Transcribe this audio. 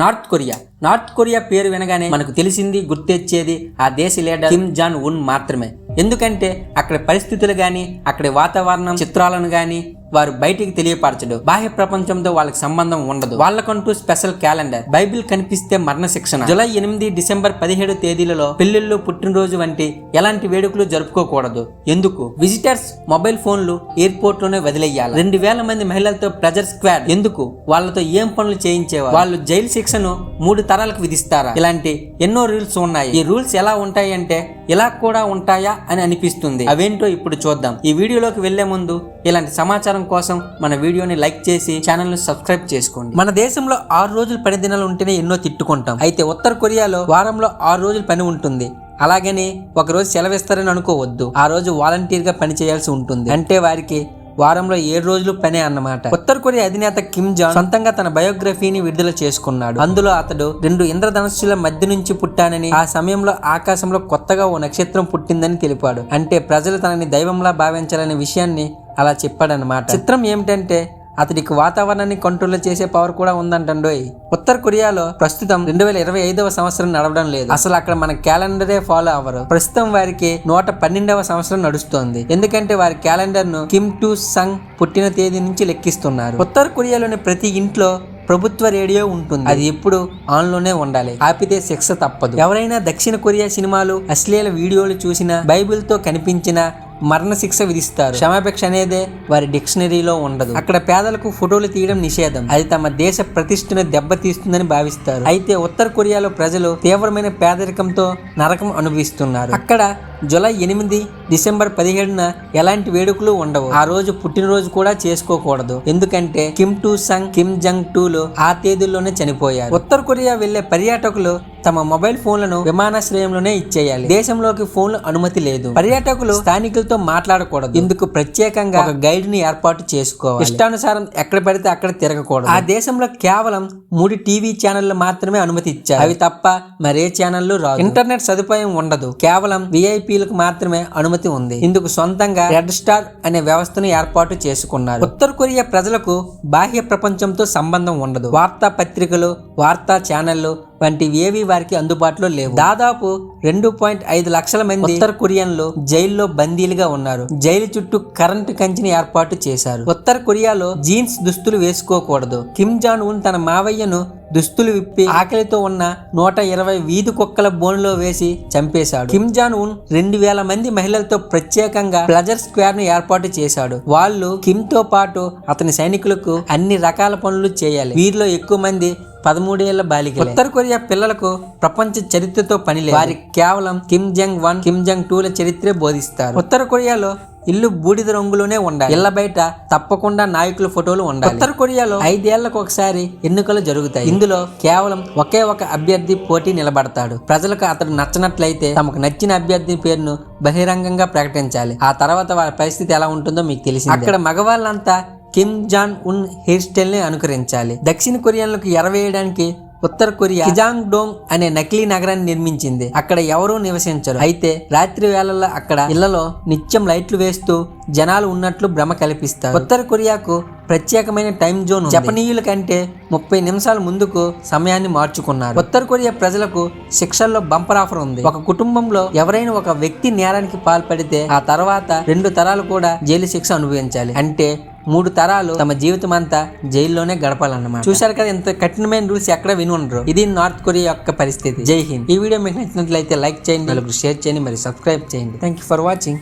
North Korea. North Korea పేరు వినగానే మనకు తెలిసింది గుర్తెచ్చేది ఆ దేశ లీడర్ కిమ్ జాన్ ఉన్ మాత్రమే. ఎందుకంటే అక్కడ పరిస్థితులు కానీ అక్కడ వాతావరణం చిత్రాలను కానీ వారు బయటికి తెలియపరచడు. బాహ్య ప్రపంచంతో వాళ్ళకి సంబంధం ఉండదు. వాళ్ళకంటూ స్పెషల్ క్యాలెండర్. బైబిల్ కనిపిస్తే మరణ శిక్షణ జులై ఎనిమిది డిసెంబర్ పదిహేడు తేదీలలో పెళ్ళిళ్ళు పుట్టినరోజు వంటి ఎలాంటి వేడుకలు జరుపుకోకూడదు. ఎందుకు? విజిటర్స్ మొబైల్ ఫోన్లు ఎయిర్పోర్ట్లోనే వదిలేయాలి. రెండు వేల మంది మహిళలతో ప్రెజర్ స్క్వాడ్. ఎందుకు? వాళ్ళతో ఏం పనులు చేయించేవారు? వాళ్ళు జైలు శిక్షను మూడు తరాలకు విధిస్తారా? ఇలాంటి ఎన్నో రూల్స్ ఉన్నాయి. ఈ రూల్స్ ఎలా ఉంటాయి అంటే ఇలా కూడా ఉంటాయా అని అనిపిస్తుంది. అవేంటో ఇప్పుడు చూద్దాం. ఈ వీడియోలోకి వెళ్ళే ముందు ఇలాంటి సమాచారం కోసం మన వీడియోని లైక్ చేసి ఛానల్ని సబ్స్క్రైబ్ చేసుకోండి. మన దేశంలో ఆరు రోజులు పని దినాలు ఉంటేనే ఎన్నో తిట్టుకుంటాం. అయితే ఉత్తర కొరియాలో వారంలో ఆరు రోజులు పని ఉంటుంది. అలాగని ఒక రోజు సెలవిస్తారని అనుకోవద్దు. ఆ రోజు వాలంటీర్గా పని చేయాల్సి ఉంటుంది. అంటే వారికి వారంలో ఏడు రోజులు పనే అన్నమాట. ఉత్తర కొరియా అధినేత కిమ్ జాన్ సొంతంగా తన బయోగ్రఫీని విడుదల చేసుకున్నాడు. అందులో అతడు రెండు ఇంద్రధనుస్సుల మధ్య నుంచి పుట్టానని ఆ సమయంలో ఆకాశంలో కొత్తగా ఓ నక్షత్రం పుట్టిందని తెలిపాడు. అంటే ప్రజలు తనని దైవంలా భావించాలనే విషయాన్ని అలా చెప్పాడనమాట చిత్రం ఏమిటంటే అతడికి వాతావరణాన్ని కంట్రోల్ చేసే పవర్ కూడా ఉందంటండోయ్ ఉత్తర కొరియాలో ప్రస్తుతం రెండు వేల ఇరవై ఐదవ సంవత్సరం నడవడం లేదు. అసలు అక్కడ మన క్యాలెండరే ఫాలో అవ్వరు. ప్రస్తుతం వారికి నూట పన్నెండవ సంవత్సరం నడుస్తోంది. ఎందుకంటే వారి క్యాలెండర్ను కిమ్ టు సంగ్ పుట్టిన తేదీ నుంచి లెక్కిస్తున్నారు. ఉత్తర కొరియాలోని ప్రతి ఇంట్లో ప్రభుత్వ రేడియో ఉంటుంది. అది ఎప్పుడు ఆన్లోనే ఉండాలి. ఆపితే శిక్ష తప్పదు. ఎవరైనా దక్షిణ కొరియా సినిమాలు అశ్లీల వీడియోలు చూసినా బైబిల్తో కనిపించిన మరణశిక్ష విధిస్తారు. క్షమాపేక్ష అనేదే వారి డిక్షనరీలో ఉండదు. అక్కడ పేదలకు ఫోటోలు తీయడం నిషేధం. అది తమ దేశ ప్రతిష్టను దెబ్బతీస్తుందని భావిస్తారు. అయితే ఉత్తర కొరియాలో ప్రజలు తీవ్రమైన పేదరికంతో నరకం అనుభవిస్తున్నారు. అక్కడ జూలై ఎనిమిది డిసెంబర్ పదిహేడున ఎలాంటి వేడుకలు ఉండవు. ఆ రోజు పుట్టినరోజు కూడా చేసుకోకూడదు. ఎందుకంటే కిమ్ టు సంగ్ కిమ్ జంగ్ టూలు ఆ తేదీల్లోనే చనిపోయారు. ఉత్తర కొరియా వెళ్ళే పర్యాటకులు తమ మొబైల్ ఫోన్లను విమానాశ్రయంలోనే ఇచ్చేయాలి. దేశంలోకి ఫోన్లు అనుమతి లేదు. పర్యాటకులు స్థానికులతో మాట్లాడకూడదు. ఇందుకు ప్రత్యేకంగా ఒక గైడ్ని ఏర్పాటు చేసుకోవాలి. ఇష్టానుసారం ఎక్కడ పడితే అక్కడ తిరగకూడదు. ఆ దేశంలో కేవలం మూడు టీవీ ఛానళ్ళు మాత్రమే అనుమతి ఇచ్చారు. అవి తప్ప మరే ఛానళ్ళు రాదు. ఇంటర్నెట్ సదుపాయం ఉండదు. కేవలం విఐపీలకు మాత్రమే అనుమతి ఉంది. ఇందుకు సొంతంగా రెడ్ స్టార్ అనే వ్యవస్థను ఏర్పాటు చేసుకున్నారు. ఉత్తర కొరియా ప్రజలకు బాహ్య ప్రపంచంతో సంబంధం ఉండదు. వార్తా పత్రికలు వార్తా ఛానళ్ళు వంటివి ఏవి వారికి అందుబాటులో లేవు. దాదాపు రెండు పాయింట్ ఐదు లక్షల మంది ఉత్తర కొరియన్లు జైల్లో బందీలుగా ఉన్నారు. జైలు చుట్టూ కరెంటు కంచిని ఏర్పాటు చేశారు. ఉత్తర కొరియాలో జీన్స్ దుస్తులు వేసుకోకూడదు. కిమ్ జాన్ ఉన్ తన మావయ్యను దుస్తులు విప్పి ఆకలితో ఉన్న నూట ఇరవై వీధి కుక్కల బోన్లో వేసి చంపేశాడు. కిమ్ జాన్ ఉన్ రెండు వేల మంది మహిళలతో ప్రత్యేకంగా ప్లజర్ స్క్వేర్ను ఏర్పాటు చేశాడు. వాళ్ళు కిమ్తో పాటు అతని సైనికులకు అన్ని రకాల పనులు చేయాలి. వీరిలో ఎక్కువ మంది పదమూడేళ్ళ బాలికలు. ఉత్తర కొరియా పిల్లలకు ప్రపంచ చరిత్రతో పని లేదు. వారికి కేవలం Kim Jong Un Kim Jong టూల చరిత్రే బోధిస్తారు. ఉత్తర కొరియాలో ఇల్లు బూడిద రంగులోనే ఉండాలి. ఇళ్ళ బయట తప్పకుండా నాయకుల ఫోటోలు ఉండాలి. ఉత్తర కొరియాలో ఐదేళ్ళకు ఒకసారి ఎన్నికలు జరుగుతాయి. ఇందులో కేవలం ఒకే ఒక అభ్యర్థి పోటీ నిలబడతాడు. ప్రజలకు అతడు నచ్చనట్లయితే తమకు నచ్చిన అభ్యర్థి పేరును బహిరంగంగా ప్రకటించాలి. ఆ తర్వాత వారి పరిస్థితి ఎలా ఉంటుందో మీకు తెలిసింది. అక్కడ మగవాళ్ళంతా కిమ్ జాన్ ఉన్ హెయిర్ స్టైల్ని అనుకరించాలి. దక్షిణ కొరియన్లకు ఎరవేయడానికి ఉత్తర కొరియా కిజాంగ్ డోంగ్ అనే నకిలీ నగరాన్ని నిర్మించింది. అక్కడ ఎవరూ నివసించరు. అయితే రాత్రి వేళల్లో అక్కడ ఇళ్ళలో నిత్యం లైట్లు వేస్తూ జనాలు ఉన్నట్లు భ్రమ కల్పిస్తారు. ఉత్తర కొరియాకు ప్రత్యేకమైన టైం జోన్ జపనీయుల కంటే ముప్పై నిమిషాల ముందుకు సమయాన్ని మార్చుకున్నారు. ఉత్తర కొరియా ప్రజలకు శిక్షల్లో బంపర్ ఆఫర్ ఉంది. ఒక కుటుంబంలో ఎవరైనా ఒక వ్యక్తి నేరానికి పాల్పడితే ఆ తర్వాత రెండు తరాలు కూడా జైలు శిక్ష అనుభవించాలి. అంటే మూడు తరాలు తమ జీవితం అంతా జైల్లోనే గడపాలన్నమాట. చూశారు కదా ఇంత కఠినమైన రూల్స్ ఎక్కడ విని ఉండరు. ఇది నార్త్ కొరియా యొక్క పరిస్థితి. జై హింద్. ఈ వీడియో మీకు నచ్చినట్లయితే లైక్ చేయండి షేర్ చేయండి మరి సబ్స్క్రైబ్ చేయండి. Thank you for watching